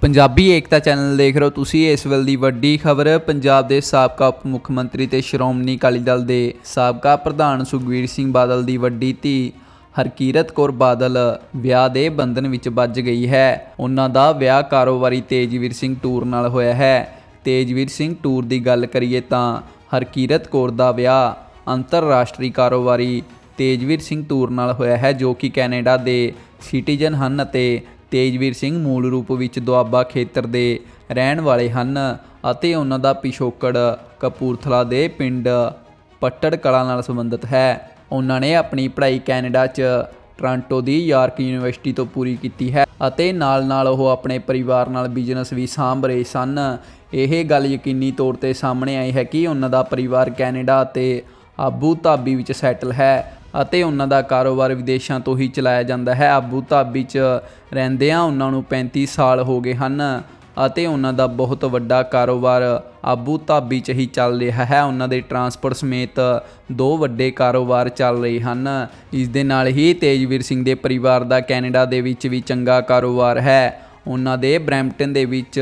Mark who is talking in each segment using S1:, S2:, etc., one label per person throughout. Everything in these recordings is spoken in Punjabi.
S1: ਪੰਜਾਬੀ ਏਕਤਾ ਚੈਨਲ ਦੇਖ ਰਹੇ ਹੋ ਤੁਸੀਂ। ਇਸ ਵੇਲੇ ਦੀ ਵੱਡੀ ਖਬਰ, ਪੰਜਾਬ ਦੇ ਸਾਬਕਾ ਉਪ ਮੁੱਖ ਮੰਤਰੀ ਤੇ ਸ਼੍ਰੋਮਣੀ ਅਕਾਲੀ ਦਲ ਦੇ ਸਾਬਕਾ ਪ੍ਰਧਾਨ ਸੁਖਬੀਰ ਸਿੰਘ ਬਾਦਲ ਦੀ ਵੱਡੀ ਧੀ ਹਰਕੀਰਤ ਕੌਰ ਬਾਦਲ ਵਿਆਹ ਦੇ ਬੰਧਨ ਵਿੱਚ ਵੱਜ ਗਈ ਹੈ। ਉਹਨਾਂ ਦਾ ਵਿਆਹ ਕਾਰੋਬਾਰੀ ਤੇਜਵੀਰ ਸਿੰਘ ਟੂਰ ਨਾਲ ਹੋਇਆ ਹੈ। ਤੇਜਵੀਰ ਸਿੰਘ ਟੂਰ ਦੀ ਗੱਲ ਕਰੀਏ ਤਾਂ ਹਰਕੀਰਤ ਕੌਰ ਦਾ ਵਿਆਹ ਅੰਤਰਰਾਸ਼ਟਰੀ ਕਾਰੋਬਾਰੀ ਤੇਜਵੀਰ ਸਿੰਘ ਟੂਰ ਨਾਲ ਹੋਇਆ ਹੈ, ਜੋ ਕਿ ਕੈਨੇਡਾ ਦੇ ਸਿਟੀਜ਼ਨ ਹਨ ਅਤੇ ਤੇਜਵੀਰ ਸਿੰਘ ਮੂਲ ਰੂਪ ਵਿੱਚ ਦੁਆਬਾ ਖੇਤਰ ਦੇ ਰਹਿਣ ਵਾਲੇ ਹਨ ਅਤੇ ਉਹਨਾਂ ਦਾ ਪਿਛੋਕੜ ਕਪੂਰਥਲਾ ਦੇ ਪਿੰਡ ਪੱਟੜ ਕਲਾ ਨਾਲ ਸੰਬੰਧਿਤ ਹੈ। ਉਹਨਾਂ ਨੇ ਆਪਣੀ ਪੜ੍ਹਾਈ ਕੈਨੇਡਾ 'ਚ ਟੋਰਾਂਟੋ ਦੀ ਯਾਰਕ ਯੂਨੀਵਰਸਿਟੀ ਤੋਂ ਪੂਰੀ ਕੀਤੀ ਹੈ ਅਤੇ ਨਾਲ-ਨਾਲ ਉਹ ਆਪਣੇ ਪਰਿਵਾਰ ਨਾਲ ਬਿਜ਼ਨਸ ਵੀ ਸਾਂਭ ਰਹੇ ਸਨ। ਇਹ ਗੱਲ ਯਕੀਨੀ ਤੌਰ ਤੇ ਸਾਹਮਣੇ ਆਈ ਹੈ ਕਿ ਉਹਨਾਂ ਦਾ ਪਰਿਵਾਰ ਕੈਨੇਡਾ ਅਤੇ ਆਬੂ ਧਾਬੀ ਵਿੱਚ ਸੈਟਲ ਹੈ। ਅਤੇ ਉਹਨਾਂ ਦਾ ਕਾਰੋਬਾਰ ਵਿਦੇਸ਼ਾਂ ਤੋਂ ਹੀ ਚਲਾਇਆ ਜਾਂਦਾ ਹੈ। ਆਬੂ ਧਾਬੀ 'ਚ ਰਹਿੰਦਿਆਂ ਉਹਨਾਂ ਨੂੰ 35 ਸਾਲ ਹੋ ਗਏ ਹਨ ਅਤੇ ਉਹਨਾਂ ਦਾ ਬਹੁਤ ਵੱਡਾ ਕਾਰੋਬਾਰ ਆਬੂ ਧਾਬੀ 'ਚ ਹੀ ਚੱਲ ਰਿਹਾ ਹੈ। ਉਹਨਾਂ ਦੇ ਟਰਾਂਸਪੋਰਟ ਸਮੇਤ ਦੋ ਵੱਡੇ ਕਾਰੋਬਾਰ ਚੱਲ ਰਹੇ ਹਨ। ਇਸ ਦੇ ਨਾਲ ਹੀ ਤੇਜਵੀਰ ਸਿੰਘ ਦੇ ਪਰਿਵਾਰ ਦਾ ਕੈਨੇਡਾ ਦੇ ਵਿੱਚ ਵੀ ਚੰਗਾ ਕਾਰੋਬਾਰ ਹੈ। ਉਹਨਾਂ ਦੇ ਬਰੈਂਪਟਨ ਦੇ ਵਿੱਚ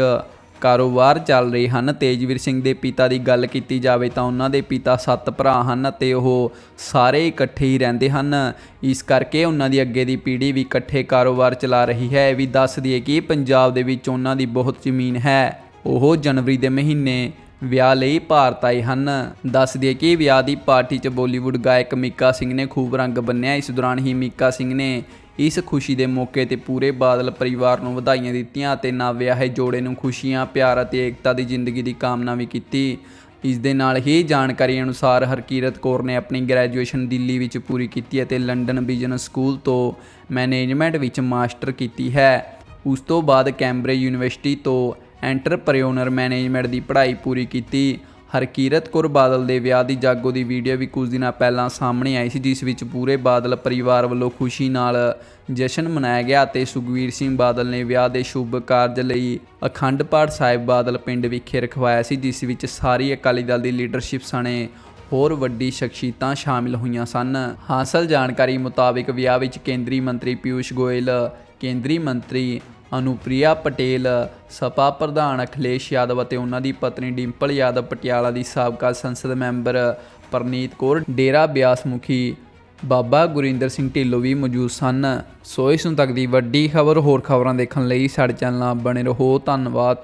S1: ਕਾਰੋਬਾਰ ਚੱਲ ਰਹੇ ਹਨ। ਤੇਜਵੀਰ ਸਿੰਘ ਦੇ ਪਿਤਾ ਦੀ ਗੱਲ ਕੀਤੀ ਜਾਵੇ ਤਾਂ ਉਹਨਾਂ ਦੇ ਪਿਤਾ ਸੱਤ ਭਰਾ ਹਨ ਅਤੇ ਉਹ ਸਾਰੇ ਇਕੱਠੇ ਹੀ ਰਹਿੰਦੇ ਹਨ। ਇਸ ਕਰਕੇ ਉਹਨਾਂ ਦੀ ਅੱਗੇ ਦੀ ਪੀੜ੍ਹੀ ਵੀ ਇਕੱਠੇ ਕਾਰੋਬਾਰ ਚਲਾ ਰਹੀ ਹੈ। ਇਹ ਵੀ ਦੱਸ ਦਈਏ ਕਿ ਪੰਜਾਬ ਦੇ ਵਿੱਚ ਉਹਨਾਂ ਦੀ ਬਹੁਤ ਜ਼ਮੀਨ ਹੈ। ਉਹ ਜਨਵਰੀ ਦੇ ਮਹੀਨੇ ਵਿਆਹ ਲਈ ਭਾਰਤ ਆਏ ਹਨ। ਦੱਸ ਦਈਏ ਕਿ ਵਿਆਹ ਦੀ ਪਾਰਟੀ 'ਚ ਬਾਲੀਵੁੱਡ ਗਾਇਕ ਮੀਕਾ ਸਿੰਘ ਨੇ ਖੂਬ ਰੰਗ ਬੰਨਿਆ। ਇਸ ਦੌਰਾਨ ਹੀ ਮੀਕਾ ਸਿੰਘ ਨੇ ਇਸ ਖੁਸ਼ੀ ਦੇ ਮੌਕੇ ਤੇ ਪੂਰੇ ਬਾਦਲ ਪਰਿਵਾਰ ਨੂੰ ਵਧਾਈਆਂ ਦਿੱਤੀਆਂ ਅਤੇ ਨਵ ਵਿਆਹੇ ਜੋੜੇ ਨੂੰ ਖੁਸ਼ੀਆਂ, ਪਿਆਰ ਅਤੇ ਏਕਤਾ ਦੀ ਜ਼ਿੰਦਗੀ ਦੀ ਕਾਮਨਾ ਵੀ ਕੀਤੀ। ਇਸ ਦੇ ਨਾਲ ਹੀ ਜਾਣਕਾਰੀ ਅਨੁਸਾਰ ਹਰਕੀਰਤ ਕੌਰ ਨੇ ਆਪਣੀ ਗ੍ਰੈਜੂਏਸ਼ਨ ਦਿੱਲੀ ਵਿੱਚ ਪੂਰੀ ਕੀਤੀ ਅਤੇ ਲੰਡਨ ਬਿਜ਼ਨਸ ਸਕੂਲ ਤੋਂ ਮੈਨੇਜਮੈਂਟ ਵਿੱਚ ਮਾਸਟਰ ਕੀਤੀ ਹੈ। ਉਸ ਤੋਂ ਬਾਅਦ ਕੈਂਬਰਿਜ ਯੂਨੀਵਰਸਿਟੀ ਤੋਂ ਐਂਟਰਪ੍ਰੈਨਿਓਰ ਮੈਨੇਜਮੈਂਟ ਦੀ ਪੜ੍ਹਾਈ ਪੂਰੀ ਕੀਤੀ। ਹਰਕੀਰਤ ਕੌਰ ਬਾਦਲ ਦੇ ਵਿਆਹ ਦੀ ਜਾਗੋ ਦੀ ਵੀਡੀਓ ਵੀ ਕੁਝ ਦਿਨਾਂ ਪਹਿਲਾਂ ਸਾਹਮਣੇ ਆਈ ਸੀ, ਜਿਸ ਵਿੱਚ ਪੂਰੇ ਬਾਦਲ ਪਰਿਵਾਰ ਵੱਲੋਂ ਖੁਸ਼ੀ ਨਾਲ ਜਸ਼ਨ ਮਨਾਇਆ ਗਿਆ ਅਤੇ ਸੁਖਵੀਰ ਸਿੰਘ ਬਾਦਲ ਨੇ ਵਿਆਹ ਦੇ ਸ਼ੁਭ ਕਾਰਜ ਲਈ ਅਖੰਡ ਪਾਠ ਸਾਹਿਬ ਬਾਦਲ ਪਿੰਡ ਵਿਖੇ ਰਖਵਾਇਆ ਸੀ, ਜਿਸ ਵਿੱਚ ਸਾਰੀ ਅਕਾਲੀ ਦਲ ਦੀ ਲੀਡਰਸ਼ਿਪ ਸਣੇ ਹੋਰ ਵੱਡੀ ਸ਼ਖਸੀਅਤਾਂ ਸ਼ਾਮਿਲ ਹੋਈਆਂ ਸਨ। ਹਾਸਲ ਜਾਣਕਾਰੀ ਮੁਤਾਬਿਕ ਵਿਆਹ ਵਿੱਚ ਕੇਂਦਰੀ ਮੰਤਰੀ ਪਿਊਸ਼ ਗੋਇਲ, ਕੇਂਦਰੀ ਮੰਤਰੀ ਅਨੁਪ੍ਰਿਆ ਪਟੇਲ, ਸਪਾ ਪ੍ਰਧਾਨ ਅਖਿਲੇਸ਼ ਯਾਦਵ ਅਤੇ ਉਹਨਾਂ ਦੀ ਪਤਨੀ ਡਿੰਪਲ ਯਾਦਵ ਪਟਿਆਲਾ ਦੀ ਸਾਬਕਾ ਸੰਸਦ ਮੈਂਬਰ ਪਰਨੀਤ ਕੌਰ ਡੇਰਾ ਬਿਆਸ ਮੁਖੀ ਬਾਬਾ ਗੁਰਿੰਦਰ ਸਿੰਘ ਢਿੱਲੋਂ ਵੀ ਮੌਜੂਦ ਸਨ। ਸੋ ਇਸ ਨੂੰ ਤੱਕ ਦੀ ਵੱਡੀ ਖਬਰ ਹੋਰ ਖਬਰਾਂ ਦੇਖਣ ਲਈ ਸਾਡੇ ਚੈਨਲ ਨਾਲ ਬਣੇ ਰਹੋ। ਧੰਨਵਾਦ।